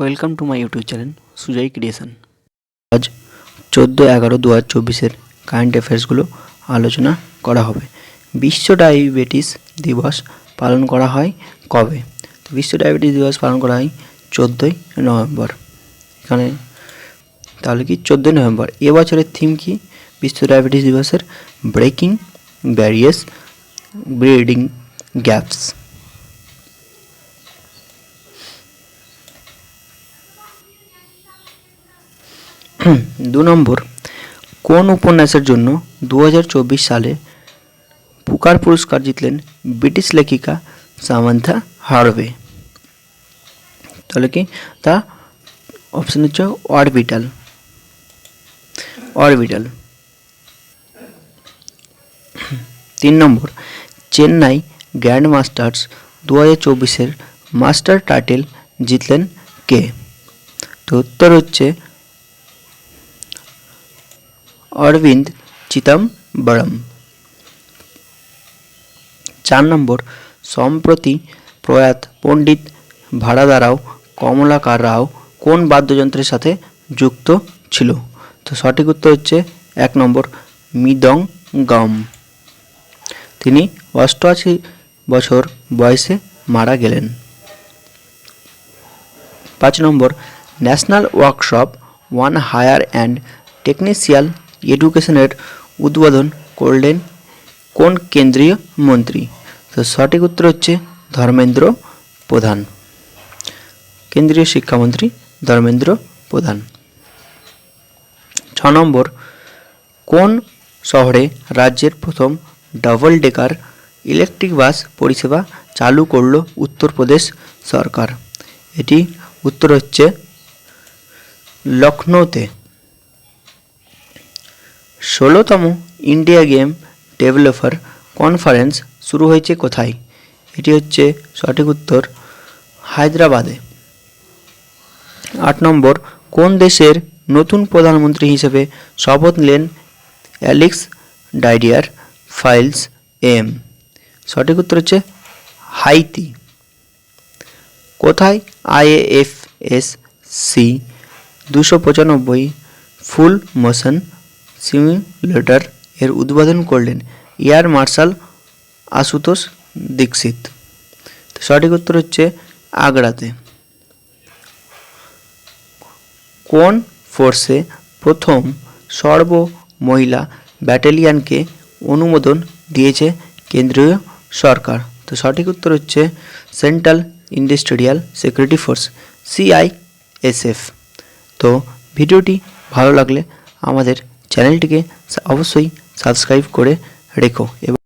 Welcome to my YouTube channel Sujoy creation আজ চোদ্দ এগারো দু হাজার চব্বিশের কারেন্ট অ্যাফেয়ার্সগুলো আলোচনা করা হবে। বিশ্ব ডায়াবেটিস দিবস পালন করা হয় কবে? তো বিশ্ব ডায়াবেটিস দিবস পালন করা হয় চোদ্দোই নভেম্বর। এখানে তাহলে কি চোদ্দোই নভেম্বর? এবছরের থিম কি? বিশ্ব ডায়াবেটিস দিবসের ব্রেকিং ব্যারিয়ার্স ব্রিডিং গ্যাপস দু নম্বর, কোন উপন্যাসের জন্য দু হাজার চব্বিশ সালে পুকার পুরস্কার জিতলেন ব্রিটিশ লেখিকা সামান্থা হার্ভে। তাহলে কি? তা অপশন হচ্ছে অরবিটাল অরবিটাল তিন নম্বর, চেন্নাই গ্র্যান্ড মাস্টার্স দু হাজার চব্বিশের মাস্টার টাইটেল জিতলেন কে? তো উত্তর হচ্ছে অরবিন্দ চিদম্বরম চার নম্বর, সম্প্রতি প্রয়াত পণ্ডিত ভাড়াদারাও কমলাকার রাও কোন বাদ্যযন্ত্রের সাথে যুক্ত ছিল? তো সঠিক উত্তর হচ্ছে এক নম্বর মৃদং গম তিনি অষ্টআশি বছর বয়সে মারা গেলেন। পাঁচ নম্বর, national workshop, one higher and technical এডুকেশনের উদ্বোধন করলেন কোন কেন্দ্রীয় মন্ত্রী? তো সঠিক উত্তর হচ্ছে ধর্মেন্দ্র প্রধান। কেন্দ্রীয় শিক্ষামন্ত্রী ধর্মেন্দ্র প্রধান। ছ নম্বর, কোন শহরে রাজ্যের প্রথম ডাবল ডেকার ইলেকট্রিক বাস পরিষেবা চালু করল উত্তরপ্রদেশ সরকার? এটি উত্তর হচ্ছে লখনৌতে। ষোলোতম ইন্ডিয়া গেম ডেভেলপার কনফারেন্স শুরু হয়েছে কোথায়? এটি হচ্ছে সঠিক উত্তর হায়দ্রাবাদে। আট নম্বর, কোন দেশের নতুন প্রধানমন্ত্রী হিসেবে শপথ নিলেন অ্যালেক্স ডাইডিয়ার, ফাইলস এম? সঠিক উত্তর হচ্ছে হাইতি। কোথায় আইএএফএস সি দুশো পঁচানব্বই ফুল মোশন সিমুলেটর এর উদ্বোধন করলেন এয়ার মার্শাল আশুতোষ দীক্ষিত। সঠিক উত্তর হচ্ছে আগ্রাতে। কোন ফোর্সে প্রথম সর্ব মহিলা ব্যাটালিয়নকে অনুমোদন দিয়েছে কেন্দ্রীয় সরকার? তো সঠিক উত্তর হচ্ছে central industrial security force, CISF. তো ভিডিওটি ভালো লাগলে আমাদের চ্যানেলটিকে অবশ্যই সাবস্ক্রাইব করে রেখো এবং